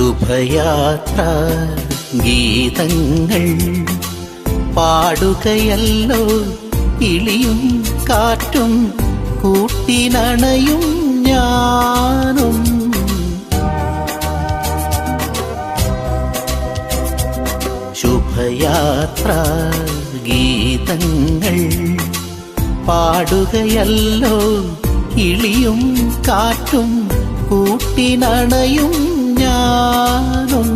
ശുഭയാത്ര ഗീതങ്ങൾ പാടുകയല്ലോ കിളിയും കാറ്റും കൂട്ടിനണയും ഞാനും. ശുഭയാത്ര ഗീതങ്ങൾ പാടുകയല്ലോ കിളിയും കാറ്റും കൂട്ടിനണയും ഞാനും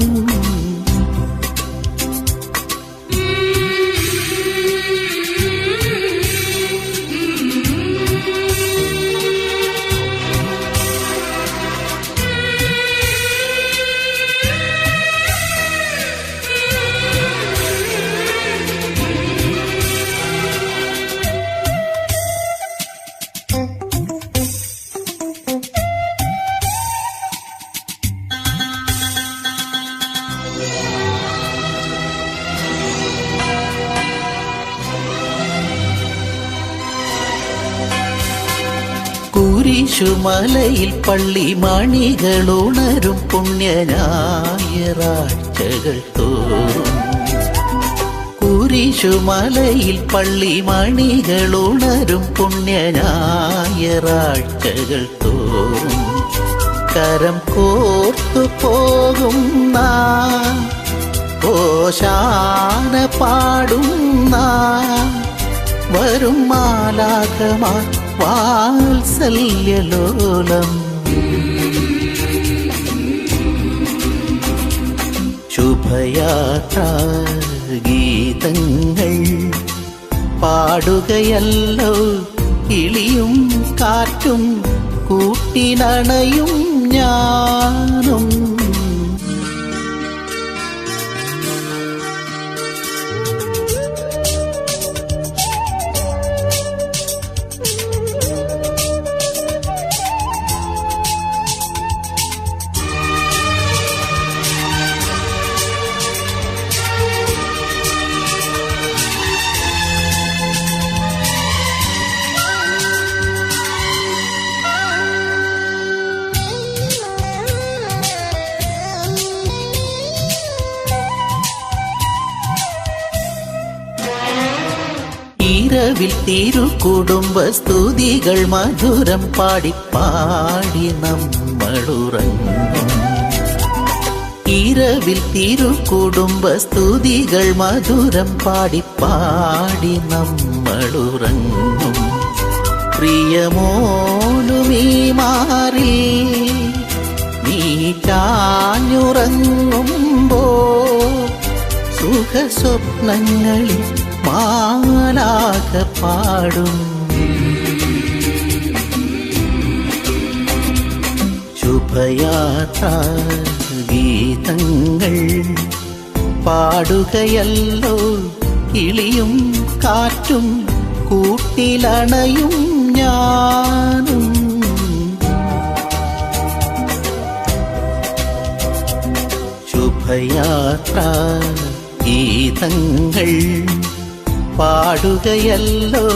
കുരിശുമലയിൽ പള്ളി മണികളുണരും പുണ്യനായറാഴ്ചകൾ തോറും. കുരിശുമലയിൽ പള്ളി മണികളുണരും പുണ്യനായറാഴ്ചകൾ തോറും. കരം കോർത്തു പോകും നാം ഓശാന പാടുന്ന വരും മാലാകമാ വാത്സല്യലോലം. ശുഭയാത്ര ഗീതങ്ങൾ പാടുകയല്ലോ. കിളിയും കാറ്റും കൂട്ടിനണയും ഞാനും. ഇരവിൽ തിരുകുടുംബ സ്തുതികൾ മധുരം പാടി പാടി നമ്മളുറങ്ങും. ഇരവിൽ തിരുകുടുംബ സ്തുതികൾ മധുരം പാടി പാടി നമ്മളുറങ്ങും. പ്രിയമോനുമീ മാറി നീ ചാഞ്ഞുറങ്ങുമ്പോ സുഖസ്വപ്നങ്ങളിൽ പാടും. ശുഭയാത്ര ഗീതങ്ങൾ പാടുകയല്ലോ. കിളിയും കാറ്റും കൂട്ടിലണയും ഞാനും. ശുഭയാത്ര ഗീതങ്ങൾ പാടുകയല്ലോ.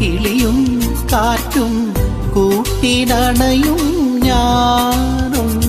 കിളിയും കാറ്റും കൂട്ടിനണയും ഞാനും.